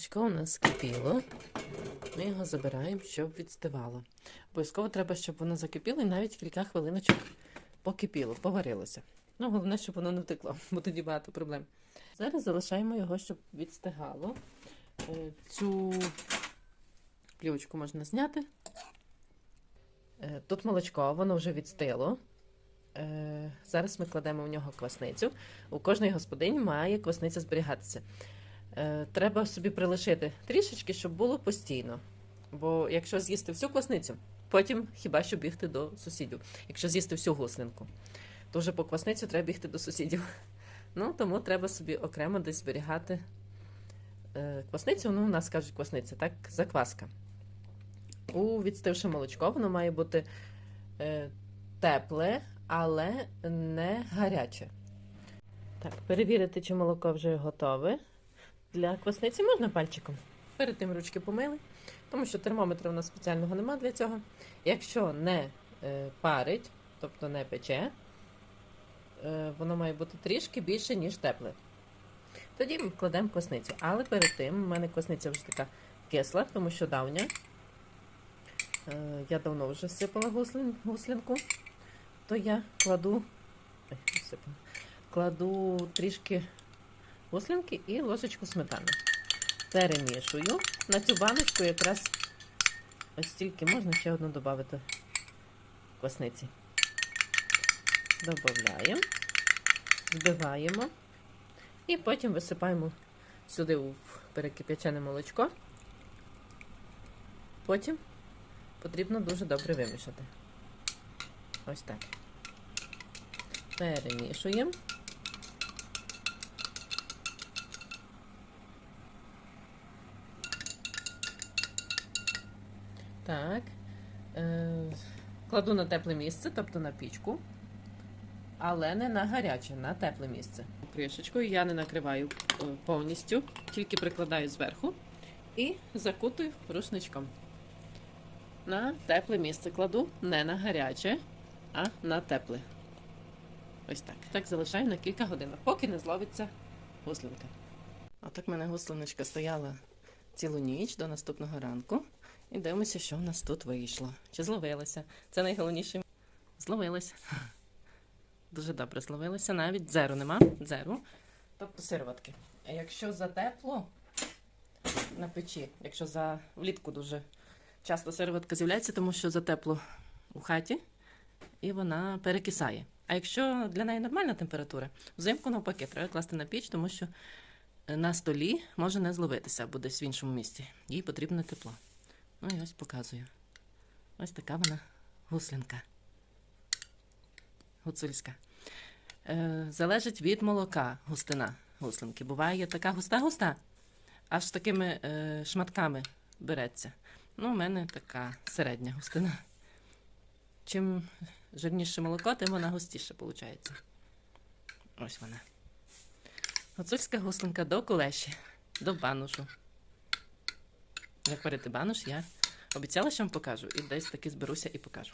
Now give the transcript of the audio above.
Молочко у нас кипіло. Ми його забираємо, щоб відстивало. Обов'язково треба, щоб воно закипіло і навіть кілька хвилиночок покипіло, поварилося. Ну, головне, щоб воно не втекло, бо тоді багато проблем. Зараз залишаємо його, щоб відстигало. Е, Цю плівочку можна зняти. Е, Тут молочко, воно вже відстило. Е, Зараз ми кладемо в нього квасницю. У кожної господині має квасниця зберігатися. Е, Треба собі прилишити трішечки, щоб було постійно. Бо якщо з'їсти всю квасницю, потім хіба що бігти до сусідів. Якщо з'їсти всю гуслинку, то вже по квасницю треба бігти до сусідів. Ну, тому треба собі окремо десь зберігати е, квасницю. Ну, у нас кажуть квасниця, так, закваска. У відстивше молочко воно має бути е, тепле, але не гаряче. Так, перевірити, чи молоко вже готове. Для квасниці можна пальчиком. Перед тим ручки помили, тому що термометра у нас спеціального нема для цього. Якщо не е, парить, тобто не пече, е, воно має бути трішки більше, ніж тепле. Тоді ми кладемо квасницю. Але перед тим у мене квасниця вже така кисла, тому що давня. Е, я давно вже сипала гуслин, гуслинку, то я кладу, ой, кладу трішки гуслинки і ложечку сметани. Перемішую. На цю баночку якраз ось стільки можна ще одну додати квасниці. Додаємо, збиваємо і потім висипаємо сюди у перекип'ячене молочко. Потім потрібно дуже добре вимішати. Ось так. Перемішуємо. Так. Е, кладу на тепле місце, тобто на пічку, але не на гаряче, на тепле місце. Кришечкою я не накриваю е, повністю, тільки прикладаю зверху і закутую рушничком. На тепле місце кладу не на гаряче, а на тепле. Ось так. Так залишаю на кілька годин, поки не зловиться гуслинка. А так в мене гуслиночка стояла цілу ніч до наступного ранку. І дивимося, що в нас тут вийшло. Чи зловилася? Це найголовніше. Зловилася. Дуже добре зловилася. Навіть дзеру нема. Дзеру. Тобто сироватки. А якщо за тепло на печі, якщо за влітку дуже часто сироватка з'являється, тому що за тепло у хаті і вона перекисає. А якщо для неї нормальна температура, взимку навпаки, треба класти на піч, тому що на столі може не зловитися або десь в іншому місці. Їй потрібно тепло. Ну і ось показую. Ось така вона гуслинка. Гуцульська. Е, залежить від молока густина гуслинки. Буває така густа-густа, аж такими е, шматками береться. Ну, у мене така середня густина. Чим жирніше молоко, тим вона густіше виходить. Ось вона. Гуцульська гуслинка до кулеші, до банушу. Як варити бануш, я обіцяла, що вам покажу. І десь таки зберуся і покажу.